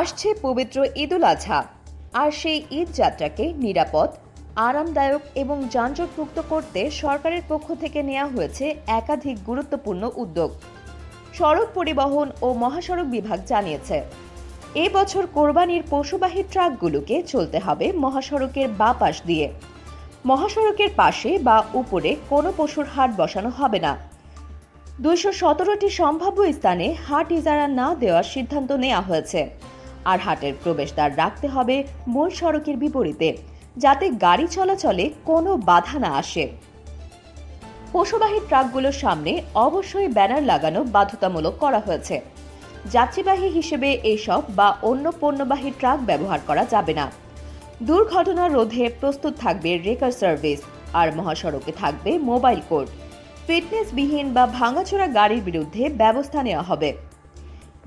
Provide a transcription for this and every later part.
আসছে পবিত্র ঈদুল আজহা। আর সেই ঈদ যাত্রাকে নিরাপদ, আরামদায়ক এবং যানজটমুক্ত করতে সরকারের পক্ষ থেকে নেওয়া হয়েছে একাধিক গুরুত্বপূর্ণ উদ্যোগ। সড়ক পরিবহন ও মহাসড়ক বিভাগ জানিয়েছে, এ বছর কোরবানির পশুবাহী ট্রাকগুলোকে চলতে হবে মহাসড়কের বা পাশ দিয়ে। মহাসড়কের পাশে বা উপরে কোনো পশুর হাট বসানো হবে না। দুইশো সতেরোটি সম্ভাব্য স্থানে হাট ইজারা না দেওয়ার সিদ্ধান্ত নেওয়া হয়েছে। আর হাটের প্রবেশদ্বার রাখতে হবে মূল সড়কের বিপরীতে, যাতে গাড়ি চলাচলে কোনো বাধা না আসে। পশুবাহী ট্রাকগুলোর সামনে অবশ্যই ব্যানার লাগানো বাধ্যতামূলক করা হয়েছে। যাত্রীবাহী হিসেবে এইসব বা অন্য পণ্যবাহী ট্রাক ব্যবহার করা যাবে না। দুর্ঘটনা রোধে প্রস্তুত থাকবে রেকার সার্ভিস আর মহাসড়কে থাকবে মোবাইল কোর্ট। ফিটনেসবিহীন বা ভাঙাচোরা গাড়ির বিরুদ্ধে ব্যবস্থা নেওয়া হবে।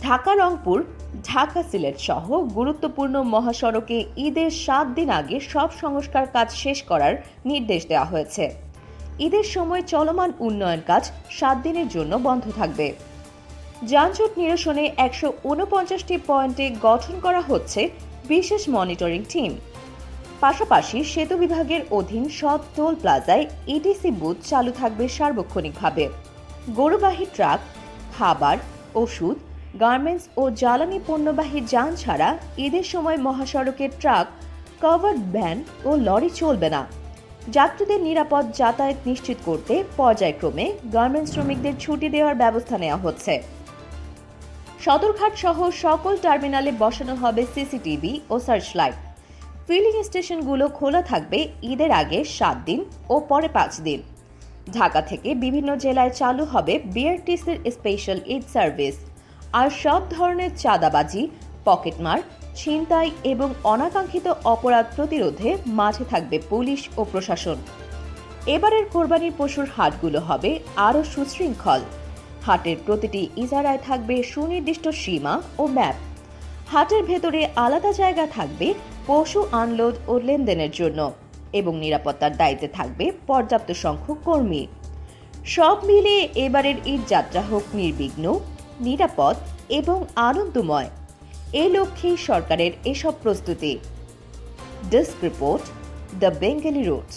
ঢাকা রংপুর, ঢাকা সিলেট সহ গুরুত্বপূর্ণ মহাসড়কে ঈদের সাত দিন আগে সব সংস্কার কাজ শেষ করার নির্দেশ দেওয়া হয়েছে। ঈদের সময় চলমান উন্নয়ন কাজ সাত দিনের জন্য বন্ধ থাকবে। যানজট নিরসনে একশো উনপঞ্চাশটি পয়েন্টে গঠন করা হচ্ছে বিশেষ মনিটরিং টিম। পাশাপাশি সেতু বিভাগের অধীন সব টোল প্লাজায় ইটিসি বুথ চালু থাকবে সার্বক্ষণিকভাবে। গরুবাহী ট্রাক, খাবার, ওষুধ গার্মেন্টস ও জ্বালানি পণ্যবাহী যান ছাড়া ঈদের সময় মহাসড়কের ট্রাক, কভার্ড ভ্যান ও লরি চলবে না। যাত্রীদের নিরাপদ যাতায়াত নিশ্চিত করতে পর্যায়ক্রমে গার্মেন্টস শ্রমিকদের ছুটি দেওয়ার ব্যবস্থা নেওয়া হচ্ছে। সদরঘাট সহ সকল টার্মিনালে বসানো হবে সিসিটিভি ও সার্চ লাইট ফিলিং স্টেশনগুলো খোলা থাকবে ঈদের আগে সাত দিন ও পরে পাঁচ দিন। ঢাকা থেকে বিভিন্ন জেলায় চালু হবে বিআরটিসির স্পেশাল ঈদ সার্ভিস। আর সব ধরনের চাঁদাবাজি পকেটমার ছিনতাই এবং অনাকাঙ্ক্ষিত অপরাধ প্রতিরোধে মাঝে থাকবে পুলিশ ও প্রশাসন। এবারের কোরবানির পশুর হাটগুলো হবে আরও সুশৃঙ্খল। হাটের প্রতিটি ইজারায় থাকবে সুনির্দিষ্ট সীমা ও ম্যাপ। হাটের ভেতরে আলাদা জায়গা থাকবে পশু আনলোড ও লেনদেনের জন্য এবং নিরাপত্তার দায়িত্বে থাকবে পর্যাপ্ত সংখ্যক কর্মী। সব মিলিয়ে এবারের ঈদ যাত্রা হোক নির্বিঘ্ন নিরাপদ এবং আনন্দময়। এ লক্ষ্যে সরকারের এসব প্রস্তুতি। Desk report the Bengali roads